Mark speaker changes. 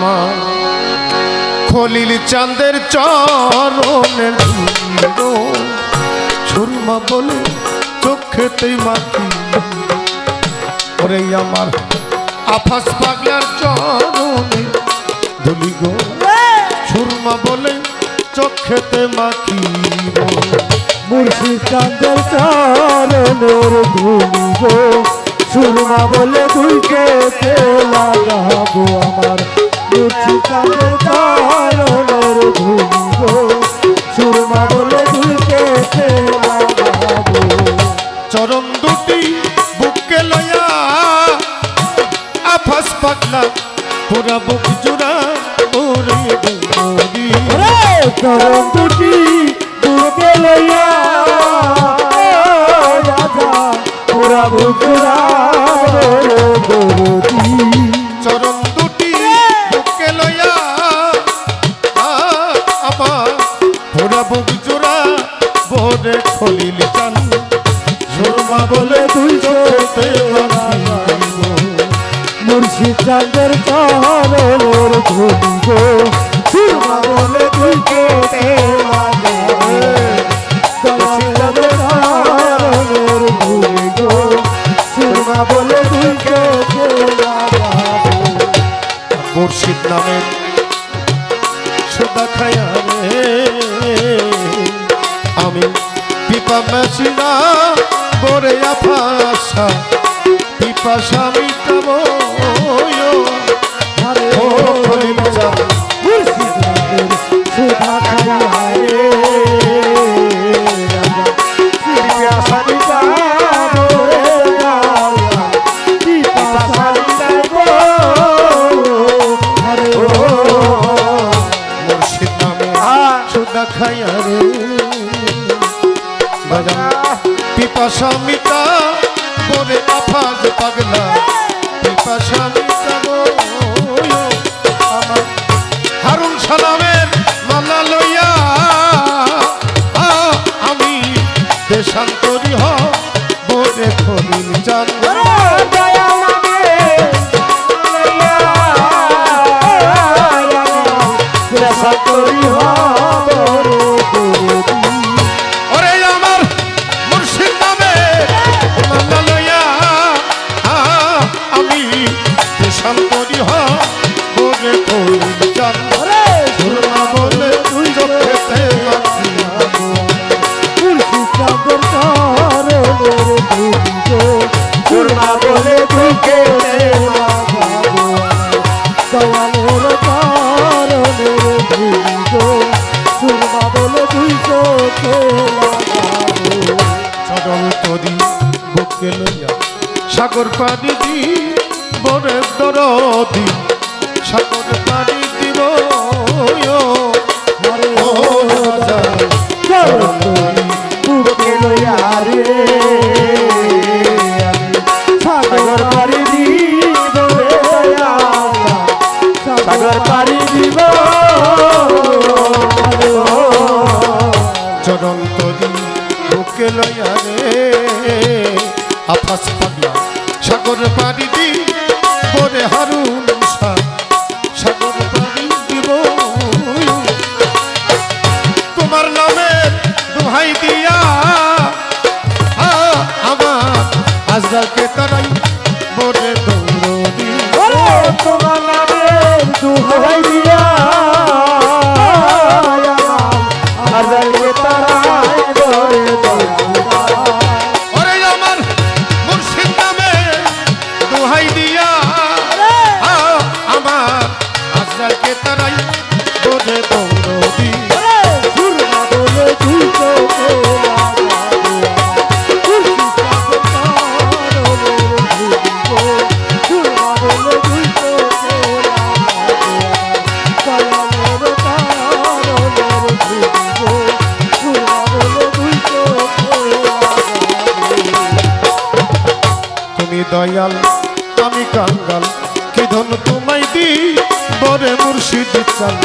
Speaker 1: আমার। খলিল চাঁদের চরণের সুরমা বলে চোখেতেই মাটি। ওরে আমার আফাস পাগলার চরণে ধুলি গো, সুরমা বলে চোখেতে মাখিব
Speaker 2: মুর্শিদ চাঁদের চরণের ধুলি গো, সুরমা বলে দুইকে লাগাবো আমার। মুর্শিদ চাঁদের চরণের ধুলি গো সুরমা বলে লাগাবো
Speaker 1: চরণ দুটি বুকে লয়া আফাস পাগলা পুরা বুক জোড়া, ওরে
Speaker 2: চরণ দুটি লইয়া রাজা পুরা বুকুরা গরুতি
Speaker 1: পুরা বুক জোড়া ভোরে খলিল চান। সুরমা বলে, তুই চোখেতে
Speaker 2: মুর্শিদ চাঁদের চরণের তুই
Speaker 1: মুর্শিদ নামের সোদা খায়া আমি। পিপা মেশিনা বরে আফাসা পিপা স্বামী
Speaker 2: আরে
Speaker 1: মিটা বরে আফাজ পাগলা। পিপাসা মিটাবো আমার হারুন সালামের মালা লইয়া সাগর সাগর পানি দি হারুন দিব। তোমার নামে দোহাই দিয়া আমার আজরাকে তারাই দয়াল আমি কাঙ্গাল। কি ধন তোমায় দি বরে মুর্শিদ চাল।